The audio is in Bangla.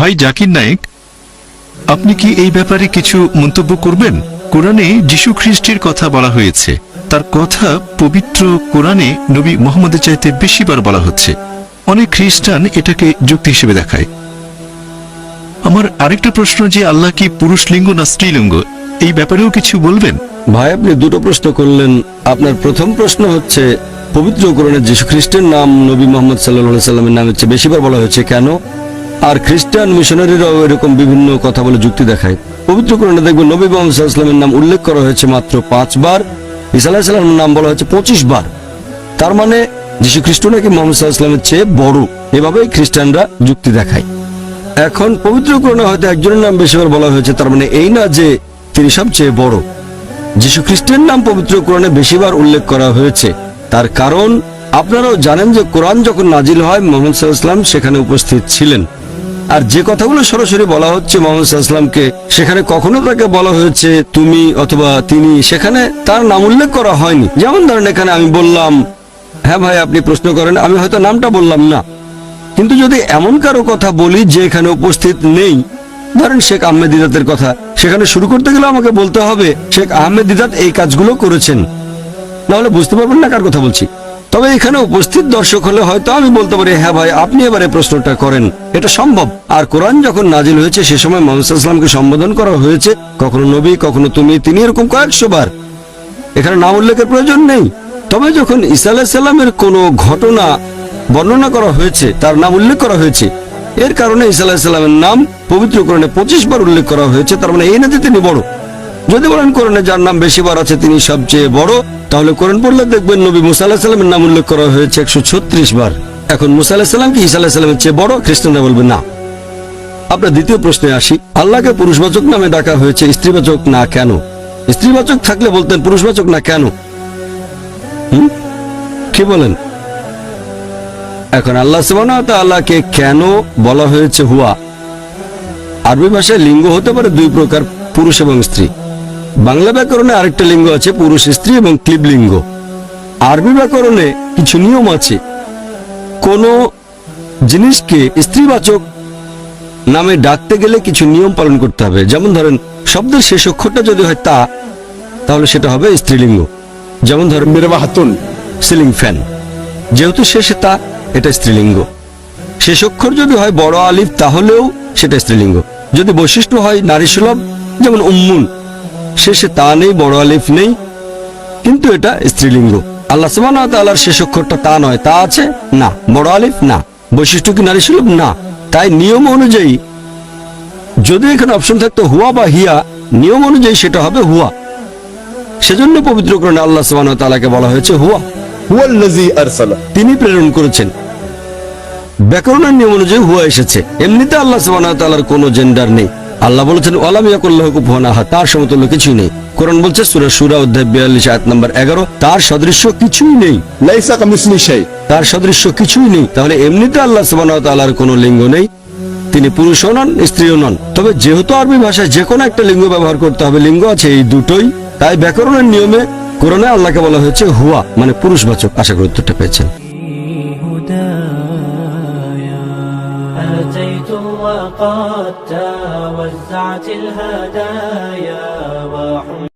ভাই জাকির নায়েক, আপনি কি এই ব্যাপারে কিছু মন্তব্য করবেন? কোরআনে যীশু খ্রিস্টের কথা বলা হয়েছে। তার কথা পবিত্র কোরআনে নবী মোহাম্মদের চাইতে বেশিবার বলা হচ্ছে। অনেক খ্রিস্টান এটাকে যুক্তি হিসেবে দেখায়। আমার আরেকটা প্রশ্ন যে আল্লাহ কি পুরুষ লিঙ্গ না স্ত্রীলিঙ্গ এই ব্যাপারেও কিছু বলবেন? ভাই, আপনি দুটো প্রশ্ন করলেন। আপনার প্রথম প্রশ্ন হচ্ছে, পবিত্র কোরআনে যীশু খ্রিস্টের নাম নবী মোহাম্মদ সাল্লাহ সাল্লামের নাম হচ্ছে বেশিবার বলা হয়েছে। কেন? আর খ্রিস্টান মিশনারিরাও এরকম বিভিন্ন কথা বলে যুক্তি দেখায়। পবিত্র কোরআনে দেখবেন নবী মোহাম্মদ সাল্লামের নাম উল্লেখ করা হয়েছে মাত্র পাঁচবার ইসা আলাহ সাল্লামের নাম বলা হয়েছে পঁচিশ বার। তার মানে যীশু খ্রিস্ট নাকি মোহাম্মদ সাল্লামের চেয়ে বড়। এভাবেই খ্রিস্টানরা যুক্তি দেখায়। এখন পবিত্র কোরআনে হয়তো একজনের নাম বেশিবার বলা হয়েছে, তার মানে এই না যে তিনি সবচেয়ে বড়। যীশু খ্রিস্টের নাম পবিত্র কোরআনে বেশিবার উল্লেখ করা হয়েছে। তার কারণ, আপনারাও জানেন যে কোরআন যখন নাজিল হয়, মোহাম্মদ সাল্লাম সেখানে উপস্থিত ছিলেন। আর যে কথাগুলো সরাসরি বলা হচ্ছে মোহাম্মদ সাল্লামকে সেখানে কখনো তাকে বলা হয়েছে, তুমি অথবা তিনি, সেখানে তার নাম উল্লেখ করা হয়নি। যেমন ধরেন এখানে আমি বললাম হ্যাঁ ভাই, আপনি প্রশ্ন করেন, আমি হয়তো নামটা বললাম না। কিন্তু যদি এমন কারও কথা বলি যে এখানে উপস্থিত নেই, ধরেন শেখ আহমেদ দিদাতের কথা, সেখানে শুরু করতে গেলে আমাকে বলতে হবে, শেখ আহমেদ দিদাত এই কাজগুলো করেছেন। নাহলে বুঝতে পারবেন না কার কথা বলছি। তবে এখানে উপস্থিত দর্শক হলে হয়তো আমি বলতে পারি হ্যাঁ ভাই, আপনি এবারে প্রশ্নটা করেন। এটা সম্ভব। আর কোরআন যখন নাজিল হয়েছে, সে সময় মোহাম্মদ ইসলামকে সম্বোধন করা হয়েছে, কখনো নবী, কখনো তুমি, তিনি এরকম কয়েকশো বার। এখানে নাম উল্লেখের প্রয়োজন নেই। তবে যখন ইসা আলাহিসাল্লামের কোনো ঘটনা বর্ণনা করা হয়েছে, তার নাম উল্লেখ করা হয়েছে, এর কারণে ইসা আলাহিসাল্লামের নাম পবিত্র কোরআনে পঁচিশ বার উল্লেখ করা হয়েছে, তার মানে এই না যে তিনি বড়। যদি বলেন কোরআনে যার নাম বেশি বার আছে তিনি সবচেয়ে বড়, তাহলে কোরআন পড়লে দেখবেন নবী মুসা নাম উল্লেখ করা হয়েছে একশো ছত্রিশ বার। এখন মুসা কি ইসা আলাহিসাল্লামের চেয়ে বড়, খ্রিস্টানরা বলবে না। আপনার দ্বিতীয় প্রশ্নে আসি, আল্লাহকে পুরুষবাচক নামে ডাকা হয়েছে স্ত্রীবাচক না কেন? স্ত্রীবাচক থাকলে বলতেন পুরুষবাচক না কেন? কি বলেন? এখন আল্লাহ আল্লাহকে কেন বলা হয়েছে হুয়া? আরবি ভাষায় লিঙ্গ হতে পারে দুই প্রকার, পুরুষ এবং স্ত্রী। বাংলা ব্যাকরণে আরেকটা লিঙ্গ আছে পুরুষ স্ত্রী এবং ক্লিব লিঙ্গ আরবি ব্যাকরণে কিছু নিয়ম আছে। কোন জিনিসকে স্ত্রীবাচক নামে ডাকতে গেলে কিছু নিয়ম পালন করতে হবে। যেমন ধরেন শব্দের শেষ অক্ষরটা যদি হয় তা তাহলে সেটা হবে স্ত্রীলিঙ্গ। যেমন ধরেন মেরবা হাতুন। Ceiling fan. যেহেতু শেষে তা এটা স্ত্রীলিঙ্গ। শেষ অক্ষর যদি হয় বড় আলিফ তাহলেও সেটা স্ত্রীলিঙ্গ। যদি বৈশিষ্ট্য হয় নারী সুলভ যেমন উম্মুন শেষে তা নেই বড় আলিফ নেই। কিন্তু এটা স্ত্রীলিঙ্গ। আল্লাহ তাআলার শেষ অক্ষরটা তা নয় তা আছে না। বড় আলিফ না। বৈশিষ্ট্য কি নারী সুলভ? না। তাই নিয়ম অনুযায়ী যদি এখানে অপশন থাকতো হুয়া বা হিয়া নিয়ম অনুযায়ী সেটা হবে হুয়া। সেজন্য পবিত্র কোরআনে আল্লাহ তাআলাকে বলা হয়েছে হুয়া। হুয়াল্লাযী আরসালা। তিনি প্রেরণ করেছেন। ব্যাকরণের নিয়ম অনুযায়ী হুয়া এসেছে। এমনিতে আল্লাহ তাআলার কোনো জেন্ডার নেই। আল্লাহ বলেছেন ওয়ালাম ইয়াকুল্লাহু কুফুয়ান আহাদ তার সমতুল্য কিছুই নেই। কোরআন বলছে সূরা সূরা অধ্যায় 42 আয়াত নাম্বার 11 তার সদৃশ্য কিছুই নেই। তার সদৃশ্য কিছুই নেই। তাহলে এমনিতে আল্লাহ ওয়া কোনো লিঙ্গ নেই। তিনি পুরুষও নন স্ত্রীও নন। তবে যেহেতু আরবি ভাষায় যে কোনো একটা লিঙ্গ ব্যবহার করতে হবে লিঙ্গ আছে এই দুটোই। তাই ব্যাকরণের নিয়মে কোরআনে আল্লাহকে বলা হয়েছে হুয়া মানে পুরুষবাচক। আশা গুরুত্বটা পেয়েছেন। أتيت وقد توزعت الهدايا وحمد